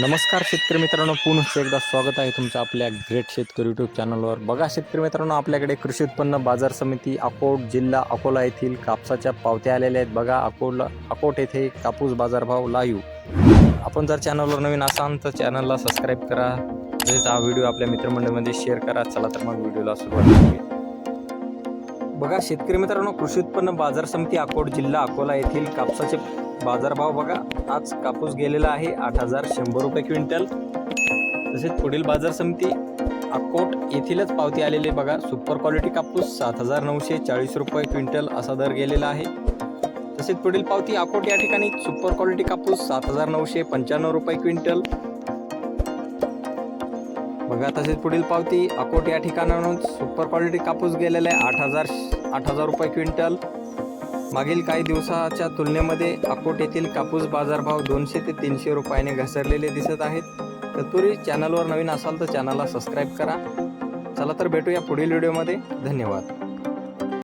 नमस्कार शेतकरी मित्रांनो पुन्हा एकदा स्वागत आहे तुमचं आपल्या ग्रेट शेतकरी यूट्यूब चॅनलवर बघा शेतकरी मित्रांनो आपल्याकडे कृषी उत्पन्न बाजार समिती अकोट जिल्हा अकोला येथील कापसाच्या पावत्या आलेल्या आहेत. बघा अकोला अकोट येथे कापूस बाजारभाव लाईव्ह आपण जर चॅनलवर नवीन असाल तर चॅनलला सबस्क्राईब करा. तसेच हा व्हिडिओ आपल्या मित्रमंडळीमध्ये शेअर करा. चला तर मग व्हिडिओला सुरुवात करूया. बघा शेतकरी मित्रांनो कृषी उत्पन्न बाजार समिती अकोट जिल्हा अकोला येथील कापसाचे बाजारभाव बघा. आज कापूस गेलेला आहे आठ हजार शंभर रुपये क्विंटल. तसेच पुढील बाजार समिती अकोट येथीलच पावती आलेली बघा. सुपर क्वालिटी कापूस सात हजार नऊशे चाळीस रुपये क्विंटल असा दर गेलेला आहे. तसेच पुढील पावती अकोट या ठिकाणी सुपर क्वालिटी कापूस सात हजार नऊशे पंच्याण्णव रुपये क्विंटल. बघा तसेच पुढील पावती अकोट या ठिकाणाहून सुपर क्वालिटी कापूस गेलेला आहे आठ हजार आठ हजार रुपये क्विंटल. मागील काही दिवसाच्या तुलनेमध्ये अकोट येथील कापूस बाजारभाव दोनशे ते तीनशे रुपयाने घसरलेले दिसत आहेत. तर तुम्ही चॅनलवर नवीन असाल तर चॅनलला सबस्क्राईब करा. चला तर भेटूया पुढील व्हिडिओमध्ये. धन्यवाद.